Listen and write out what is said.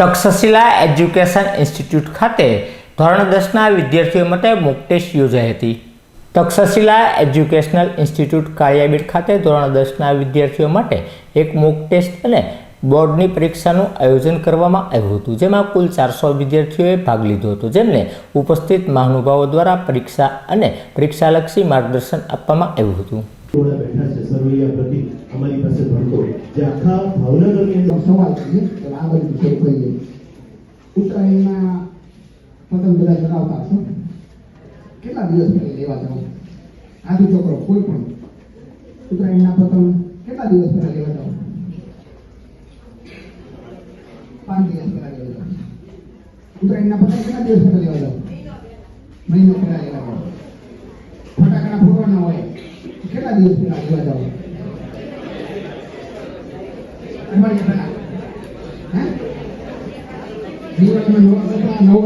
Takshashila education institute ખાતે ધોરણ દસના વિદ્યાર્થીઓ માટે મોક ટેસ્ટ યોજાઈ હતી. તક્ષશિલા એજ્યુકેશનલ ઇન્સ્ટિટ્યૂટ કાળિયાબીડ ખાતે ધોરણ દસના વિદ્યાર્થીઓ માટે એક મોક ટેસ્ટ અને બોર્ડની પરીક્ષાનું આયોજન કરવામાં આવ્યું હતું, જેમાં કુલ ચારસો વિદ્યાર્થીઓએ ભાગ લીધો હતો, જેમને ઉપસ્થિત મહાનુભાવો દ્વારા પરીક્ષા અને પરીક્ષાલક્ષી માર્ગદર્શન આપવામાં આવ્યું હતું. થોડા બેઠા છે. સરવૈયા પ્રતિક અમારી પાસે ભણતો જે આખા ભાવનગરની અંદર સવાલ છે તો આ બધું વિષય કહીએ ઉત્તરાયણના પતંગ બધા જણાવતા હશો? કેટલા દિવસ પહેલા લેવા જાઓ? આદુ છોકરો કોઈ પણ. ઉત્તરાયણના પ્રથમ કેટલા દિવસ પહેલા લેવા જાઓ? પાંચ દિવસ પહેલા લેવા જાઓ. ઉત્તરાયણના પતંગ કેટલા દિવસ પહેલા લેવા જાઓ? મહિનો પહેલા લેવા જાઓ. ફટાકડા ફોડવાના હોય. કેટલા દિવસ પહેલા લેવા જાઓ અઠવાડિયા પહેલા હે દિવાળીમાં નવા કપડાં નવો